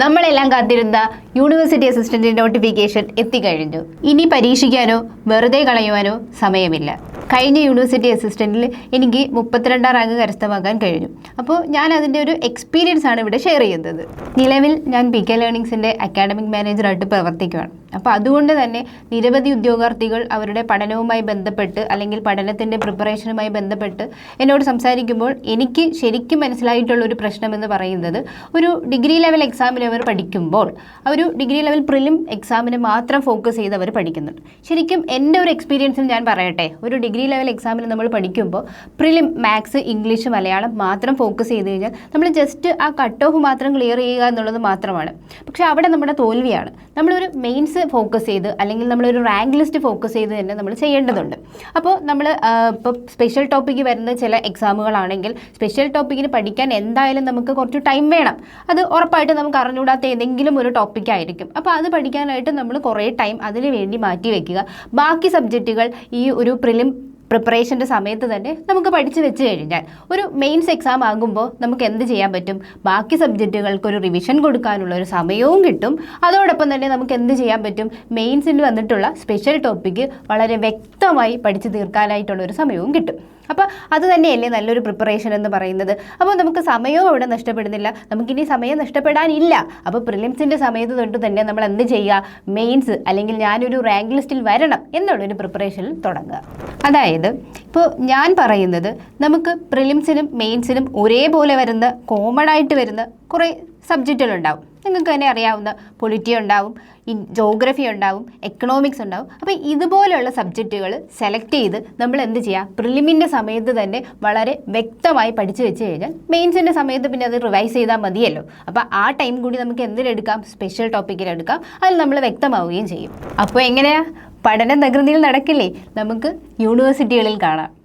നമ്മളെല്ലാം കാത്തിരുന്ന university assistant notification എത്തിക്കഴിഞ്ഞു. ഇനി പരീക്ഷിക്കാനോ വെറുതെ കളയുവാനോ സമയമില്ല. കഴിഞ്ഞ യൂണിവേഴ്സിറ്റി അസിസ്റ്റന്റിൽ എനിക്ക് മുപ്പത്തിരണ്ടാം റാങ്ക് കരസ്ഥമാക്കാൻ കഴിഞ്ഞു. അപ്പോൾ ഞാൻ അതിന്റെ ഒരു എക്സ്പീരിയൻസ് ആണ് ഇവിടെ ഷെയർ ചെയ്യുന്നത്. നിലവിൽ ഞാൻ പി കെ ലേണിങ്സിന്റെ അക്കാഡമിക് മാനേജറായിട്ട് പ്രവർത്തിക്കുകയാണ് അപ്പോൾ അതുകൊണ്ട് തന്നെ നിരവധി ഉദ്യോഗാർത്ഥികൾ അവരുടെ പഠനവുമായി ബന്ധപ്പെട്ട് അല്ലെങ്കിൽ പഠനത്തിന്റെ പ്രിപ്പറേഷനുമായി ബന്ധപ്പെട്ട് എന്നോട് സംസാരിക്കുമ്പോൾ എനിക്ക് ശരിക്കും മനസ്സിലായിട്ടുള്ള ഒരു പ്രശ്നം എന്ന് പറയുന്നത് ഒരു ഡിഗ്രി ലെവൽ എക്സാമിൽ അവർ പഠിക്കുമ്പോൾ ആ ഒരു ഡിഗ്രി ലെവൽ പ്രിലിം എക്സാമിന് മാത്രം ഫോക്കസ് ചെയ്ത് അവർ പഠിക്കുന്നുണ്ട്. ശരിക്കും എന്റെ ഒരു എക്സ്പീരിയൻസിൽ ഞാൻ പറയട്ടെ ഒരു ഡിഗ്രി ലെവൽ എക്സാമിന് നമ്മൾ പഠിക്കുമ്പോൾ പ്രിലിം മാത്സ് ഇംഗ്ലീഷ് മലയാളം മാത്രം ഫോക്കസ് ചെയ്ത് കഴിഞ്ഞാൽ നമ്മൾ ജസ്റ്റ് ആ കട്ട് ഓഫ് മാത്രം ക്ലിയർ ചെയ്യുക എന്നുള്ളത് മാത്രമാണ്. പക്ഷേ അവിടെ നമ്മുടെ തോൽവിയാണ്. നമ്മളൊരു മെയിൻസ് ഫോക്കസ് ചെയ്ത് അല്ലെങ്കിൽ നമ്മളൊരു റാങ്ക് ലിസ്റ്റ് ഫോക്കസ് ചെയ്ത് തന്നെ നമ്മൾ ചെയ്യേണ്ടതുണ്ട്. അപ്പോൾ നമ്മൾ ഇപ്പോൾ സ്പെഷ്യൽ ടോപ്പിക്ക് വരുന്ന ചില എക്സാമുകളാണെങ്കിൽ സ്പെഷ്യൽ ടോപ്പിക്കിന് പഠിക്കാൻ എന്തായാലും നമുക്ക് കുറച്ച് ടൈം വേണം. അത് ഉറപ്പായിട്ട് നമുക്ക് അറിഞ്ഞുകൂടാത്ത ഏതെങ്കിലും ഒരു ടോപ്പിക്കായിരിക്കും അപ്പോൾ അത് പഠിക്കാനായിട്ട് നമ്മൾ കുറേ ടൈം അതിന് വേണ്ടി മാറ്റി വയ്ക്കുക ബാക്കി സബ്ജക്റ്റുകൾ ഈ ഒരു പ്രിലിം പ്രിപ്പറേഷന്റെ സമയത്ത് തന്നെ നമുക്ക് പഠിച്ചു വെച്ച് കഴിഞ്ഞാൽ ഒരു മെയിൻസ് എക്സാം ആകുമ്പോൾ നമുക്ക് എന്ത് ചെയ്യാൻ പറ്റും? ബാക്കി സബ്ജക്റ്റുകൾക്ക് ഒരു റിവിഷൻ കൊടുക്കാനുള്ള ഒരു സമയവും കിട്ടും. അതോടൊപ്പം തന്നെ നമുക്ക് എന്ത് ചെയ്യാൻ പറ്റും? മെയിൻസിൽ വന്നിട്ടുള്ള സ്പെഷ്യൽ ടോപ്പിക്ക് വളരെ വ്യക്തമായി പഠിച്ചു തീർക്കാനായിട്ടുള്ള ഒരു സമയവും കിട്ടും. അപ്പോൾ അത് തന്നെയല്ലേ നല്ലൊരു പ്രിപ്പറേഷൻ എന്ന് പറയുന്നത്? അപ്പോൾ നമുക്ക് സമയവും അവിടെ നഷ്ടപ്പെടുന്നില്ല. നമുക്കിനി സമയം നഷ്ടപ്പെടാനില്ല. അപ്പോൾ പ്രിലിംസിന്റെ സമയത്ത് തൊട്ട് തന്നെ നമ്മൾ എന്ത് ചെയ്യുക? മെയിൻസ് അല്ലെങ്കിൽ ഞാനൊരു റാങ്ക് ലിസ്റ്റിൽ വരണം എന്നുള്ളൊരു പ്രിപ്പറേഷനിൽ തുടങ്ങുക. അതായത് ഇപ്പോൾ ഞാൻ പറയുന്നത് നമുക്ക് പ്രിലിംസിനും മെയിൻസിനും ഒരേപോലെ വരുന്ന കോമൺ ആയിട്ട് വരുന്ന കുറേ സബ്ജക്റ്റുകളുണ്ടാവും. നിങ്ങൾക്ക് തന്നെ അറിയാവുന്ന പൊളിറ്റി ഉണ്ടാവും ജോഗ്രഫി ഉണ്ടാവും എക്കണോമിക്സ് ഉണ്ടാവും. അപ്പോൾ ഇതുപോലെയുള്ള സബ്ജക്റ്റുകൾ സെലക്ട് ചെയ്ത് നമ്മൾ എന്ത് ചെയ്യുക പ്രിലിമിന്റെ സമയത്ത് തന്നെ വളരെ വ്യക്തമായി പഠിച്ചു വെച്ച് കഴിഞ്ഞാൽ മെയിൻസിന്റെ സമയത്ത് പിന്നെ അത് റിവൈസ് ചെയ്താൽ മതിയല്ലോ. അപ്പോൾ ആ ടൈം കൂടി നമുക്ക് എന്തിനെടുക്കാം? സ്പെഷ്യൽ ടോപ്പിക്കിലെടുക്കാം അതിൽ നമ്മൾ വ്യക്തമാവുകയും ചെയ്യും. അപ്പോൾ എങ്ങനെയാ? പഠനം നഗൃതിയിൽ നടക്കില്ലേ? നമുക്ക് യൂണിവേഴ്സിറ്റികളിൽ കാണാം.